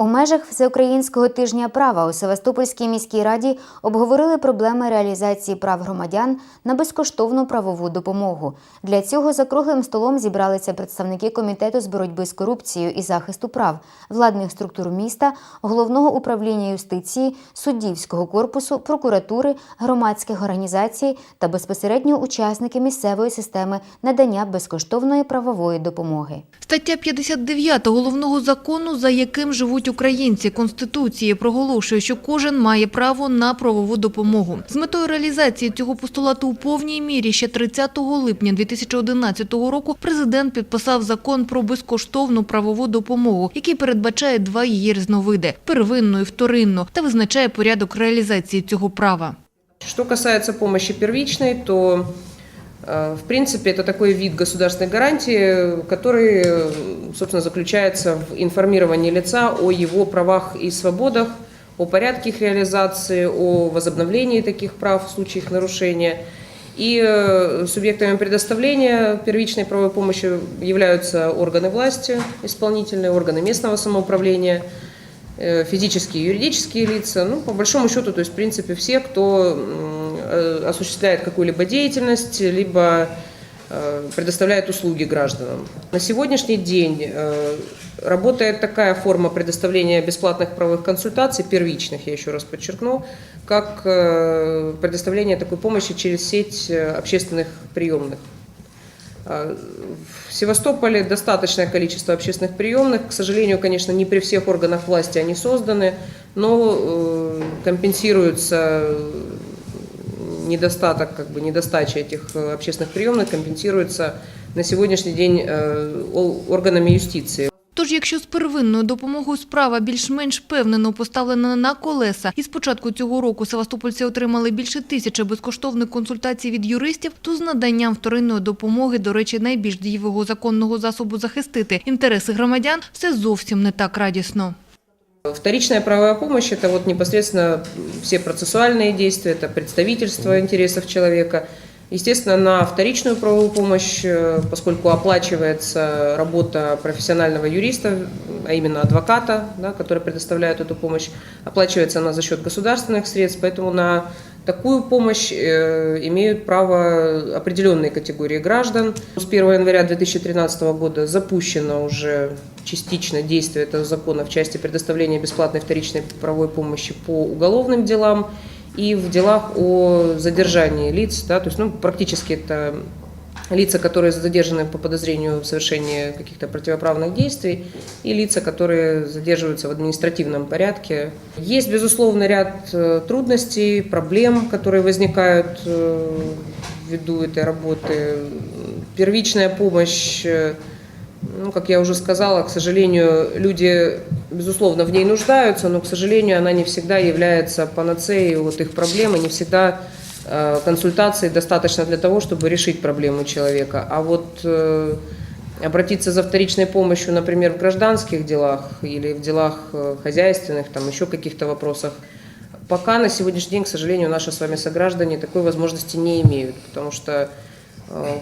У межах Всеукраїнського тижня права у Севастопольській міській раді обговорили проблеми реалізації прав громадян на безкоштовну правову допомогу. Для цього за круглим столом зібралися представники комітету з боротьби з корупцією і захисту прав, владних структур міста, головного управління юстиції, суддівського корпусу, прокуратури, громадських організацій та безпосередньо учасники місцевої системи надання безкоштовної правової допомоги. Стаття 59 головного закону, за яким живуть українці Конституції, проголошує, що кожен має право на правову допомогу. З метою реалізації цього постулату у повній мірі ще 30 липня 2011 року президент підписав закон про безкоштовну правову допомогу, який передбачає два її різновиди – первинну і вторинну, та визначає порядок реалізації цього права. Что касается помощи первичной, то э, в принципе это такой вид государственной гарантии, который, э, собственно, заключается в информировании лица о его правах и свободах, о порядке их реализации, о возобновлении таких прав в случае их нарушения. И э, субъектами предоставления первичной правовой помощи являются органы власти, исполнительные органы местного самоуправления, э, физические и юридические лица, ну, по большому счету, то есть, в принципе, все, кто э, осуществляет какую-либо деятельность, либо предоставляет услуги гражданам. На сегодняшний день э, работает такая форма предоставления бесплатных правовых консультаций, первичных, я еще раз подчеркну, как э, предоставление такой помощи через сеть э, общественных приемных. В Севастополе достаточное количество общественных приемных. К сожалению, конечно, не при всех органах власти они созданы, но э, компенсируется недостаток, как бы недостача этих э, общественных приемных компенсируется на сегодняшний день э, о- органами юстиции. Тож, якщо з первинною допомогою справа більш-менш впевнено поставлена на колеса, і з початку цього року севастопольці отримали більше тисячі безкоштовних консультацій від юристів, то з наданням вторинної допомоги, до речі, найбільш дієвого законного засобу захистити інтереси громадян, все зовсім не так радісно. Вторичная правовая помощь – это вот непосредственно все процессуальные действия, это представительство интересов человека. Естественно, на вторичную правовую помощь, э, поскольку оплачивается работа профессионального юриста, а именно адвоката, да, который предоставляет эту помощь, оплачивается она за счет государственных средств, поэтому на такую помощь э, имеют право определенные категории граждан. С 1 января 2013 года запущено уже частично действие этого закона в части предоставления бесплатной вторичной правовой помощи по уголовным делам и в делах о задержании лиц, да, то есть ну, практически это лица, которые задержаны по подозрению в совершении каких-то противоправных действий, и лица, которые задерживаются в административном порядке. Есть, безусловно, ряд э, трудностей, проблем, которые возникают э, ввиду этой работы. Первичная помощь э, ну, как я уже сказала, к сожалению, люди, безусловно, в ней нуждаются, но, к сожалению, она не всегда является панацеей от их проблем, и не всегда э, консультации достаточно для того, чтобы решить проблему человека. А вот э, обратиться за вторичной помощью, например, в гражданских делах или в делах э, хозяйственных, там еще каких-то вопросах, пока на сегодняшний день, к сожалению, наши с вами сограждане такой возможности не имеют, потому что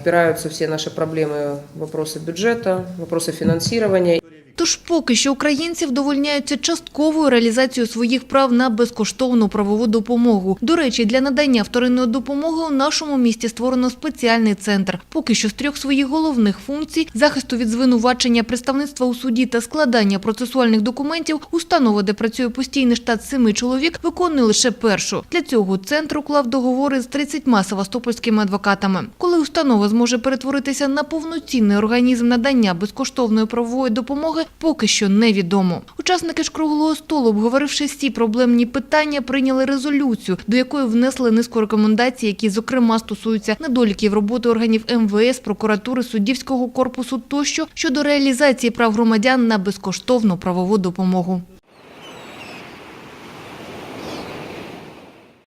упираются все наши проблемы вопросы бюджета, вопросы финансирования. Тож поки що українці вдовольняються частковою реалізацією своїх прав на безкоштовну правову допомогу. До речі, для надання вторинної допомоги у нашому місті створено спеціальний центр. Поки що з трьох своїх головних функцій – захисту від звинувачення, представництва у суді та складання процесуальних документів – установа, де працює постійний штат семи чоловік, виконує лише першу. Для цього центр уклав договори з 30 севастопольськими адвокатами. Коли установа зможе перетворитися на повноцінний організм надання безкоштовної правової допомоги, поки що невідомо. Учасники ж круглого столу, обговоривши всі проблемні питання, прийняли резолюцію, до якої внесли низку рекомендацій, які, зокрема, стосуються недоліків роботи органів МВС, прокуратури, суддівського корпусу тощо щодо реалізації прав громадян на безкоштовну правову допомогу.